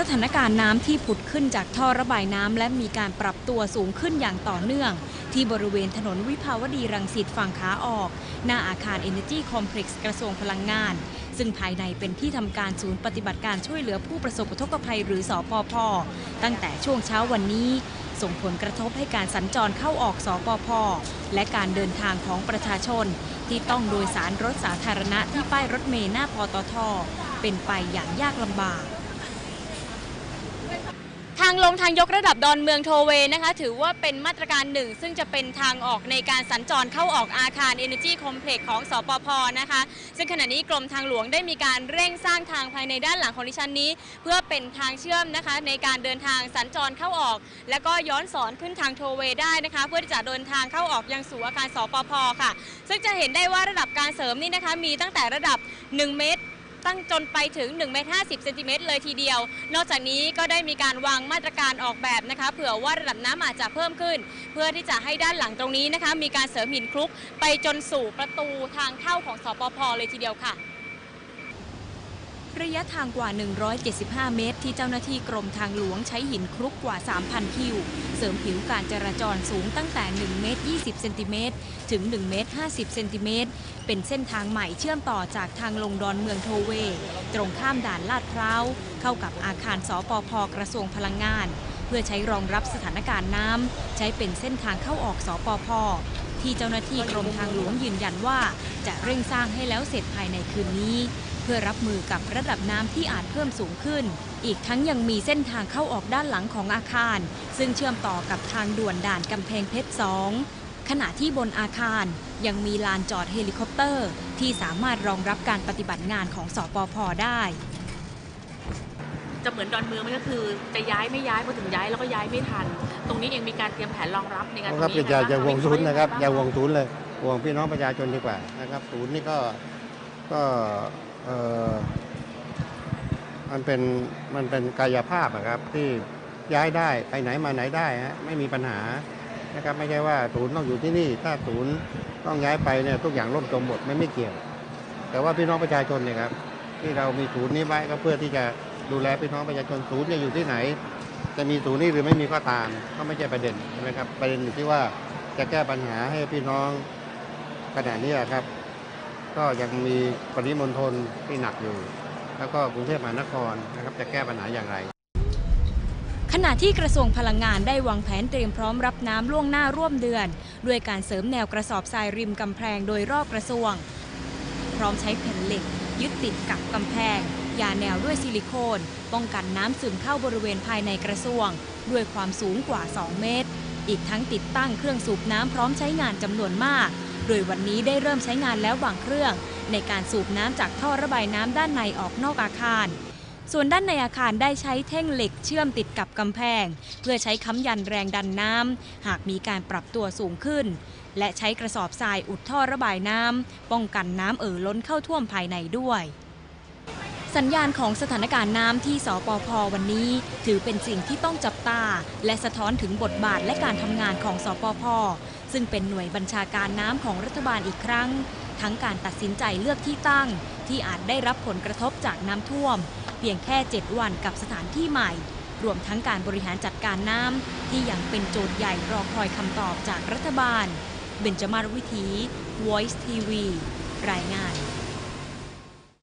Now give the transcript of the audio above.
สถานการณ์น้ำที่ผุดขึ้นจากท่อระบายน้ำและมีการปรับตัวสูงขึ้นอย่างต่อเนื่อง ที่บริเวณถนนวิภาวดีรังสิตฝั่งขาออก หน้าอาคาร Energy Complex กระทรวงพลังงาน ซึ่งภายในเป็นที่ทำการศูนย์ปฏิบัติการช่วยเหลือผู้ประสบอุทกภัยหรือสอปพตั้งแต่ช่วงเช้าวันนี้ ส่งผลกระทบให้การสัญจรเข้าออกสปพและการเดินทางของประชาชน ที่ต้องโดยสารรถสาธารณะที่ป้ายรถเมล์หน้าปตทเป็นไปอย่างยากลำบากางลงทางยกระดับดอนเมืองโทเวนะคะ ถือว่าเป็นมาตรการหนึ่ง ซึ่งจะเป็นทางออกในการสัญจรเข้าออกอาคาร Energy Complex ของสปพนะคะ ซึ่งขณะนี้กรมทางหลวงได้มีการเร่งสร้างทางภายในด้านหลังของดิฉันนี้ เพื่อเป็นทางเชื่อมนะคะ ในการเดินทางสัญจรเข้าออก แล้วก็ย้อนสอนขึ้นทางโทเวได้นะคะ เพื่อที่จะเดินทางเข้าออกยังสู่อาคารสปพค่ะ ซึ่งจะเห็นได้ว่าระดับการเสริมนี่นะคะมีตั้งแต่ระดับ 1 เมตร ตั้งจนไปถึง1เมตร50เซนติเมตรเลยทีเดียว นอกจากนี้ก็ได้มีการวางมาตรการออกแบบนะคะเผื่อว่าระดับน้ำอาจจะเพิ่มขึ้น เพื่อที่จะให้ด้านหลังตรงนี้นะคะมีการเสริมหินคลุกไปจนสู่ประตูทางเข้าของสปพเลยทีเดียวค่ะ ระยะทางกว่า 175 เมตร ที่เจ้าหน้าที่กรมทางหลวงใช้หินคลุกกว่า 3,000 คิว เสริมผิวการจราจรสูงตั้งแต่ 1 เมตร 20 เซนติเมตร ถึง 1 เมตร 50 เซนติเมตร เป็นเส้นทางใหม่เชื่อมต่อจากทางลงดอนเมืองโทเว ตรงข้ามด่านลาดพร้าว เข้ากับอาคารสปพกระทรวงพลังงาน เพื่อใช้รองรับสถานการณ์น้ำใช้เป็นเส้นทางเข้าออกสปพที่เจ้าหน้าที่กรมทางหลวงยืนยันว่า จะเร่งสร้างให้แล้วเสร็จภายในคืนนี้ พื่อรับมือกับระดับน้ำที่อาจเพิ่มสูงขึ้น อีกทั้งยังมีเส้นทางเข้าออกด้านหลังของอาคาร ซึ่งเชื่อมต่อกับทางด่วนด่านกำแพงเพชร 2 ขณะที่บนอาคารยังมีลานจอดเฮลิคอปเตอร์ ที่สามารถรองรับการปฏิบัติงานของสปพได้ จะเหมือนดอนเมืองไหมก็คือ จะย้ายไม่ย้ายพอถึงย้ายแล้วก็ย้ายไม่ทัน ตรงนี้เองมีการเตรียมแผนรองรับในการตรงครับนี้อย่านะคะอย่าห่วงศูนย์นะครับมีอย่าห่วงศูนย์เลยห่วงพี่น้องประชาชนดีกว่านะครับศูนย์นี่ก็ก็เอ่อ มันเป็นมันเป็นกายภาพครับที่ย้ายได้ไปไหนมาไหนได้ฮะไม่มีปัญหานะครับไม่ใช่ว่าศูนย์ต้องอยู่ที่นี่ ถ้าศูนย์ต้องย้ายไปเนี่ยทุกอย่างล่มจมหมดไม่ไม่เกี่ยว แต่ว่าพี่น้องประชาชนเนี่ยครับที่เรามีศูนย์นี้ไว้ก็เพื่อที่จะดูแลพี่น้องประชาชนศูนย์จะอยู่ที่ไหน จะมีศูนย์นี้หรือไม่มีก็ตามก็ไม่ใช่ประเด็นใช่ไหมครับประเด็นอยู่ที่ว่าจะแก้ปัญหาให้พี่น้องขณะนี้ครับ ก็ยังมีปริมณฑลที่หนักอยู่ แล้วก็กรุงเทพมหานครนะครับจะแก้ปัญหาอย่างไรขณะที่กระทรวงพลังงานได้วางแผนเตรียมพร้อมรับน้ำล่วงหน้าร่วมเดือน ด้วยการเสริมแนวกระสอบทรายริมกำแพงโดยรอบกระทรวง พร้อมใช้แผ่นเหล็ก ยึดติดกับกำแพง ยาแนวด้วยซิลิโคน ป้องกันน้ำซึมเข้าบริเวณภายในกระทรวง ด้วยความสูงกว่า 2 เมตร อีกทั้งติดตั้งเครื่องสูบน้ำพร้อมใช้งานจำนวนมาก โดยวันนี้ได้เริ่มใช้งานแล้วบางเครื่อง ในการสูบน้ำจากท่อระบายน้ำด้านในออกนอกอาคาร ส่วนด้านในอาคารได้ใช้แท่งเหล็กเชื่อมติดกับกำแพง เพื่อใช้ค้ำยันแรงดันน้ำหากมีการปรับตัวสูงขึ้น และใช้กระสอบทรายอุดท่อระบายน้ำป้องกันน้ำเอ่อล้นเข้าท่วมภายในด้วยสัญญาณของสถานการณ์น้ำที่สปพวันนี้ ถือเป็นสิ่งที่ต้องจับตา และสะท้อนถึงบทบาทและการทำงานของสปพ ซึ่งเป็นหน่วยบัญชาการน้ำของรัฐบาลอีกครั้ง ทั้งการตัดสินใจเลือกที่ตั้ง ที่อาจได้รับผลกระทบจากน้ำท่วม เพียงแค่ 7 วันกับสถานที่ใหม่ รวมทั้งการบริหารจัดการน้ำที่ยังเป็นโจทย์ใหญ่รอคอยคำตอบจากรัฐบาล เบญจมาศวิถี Voice TV รายงาน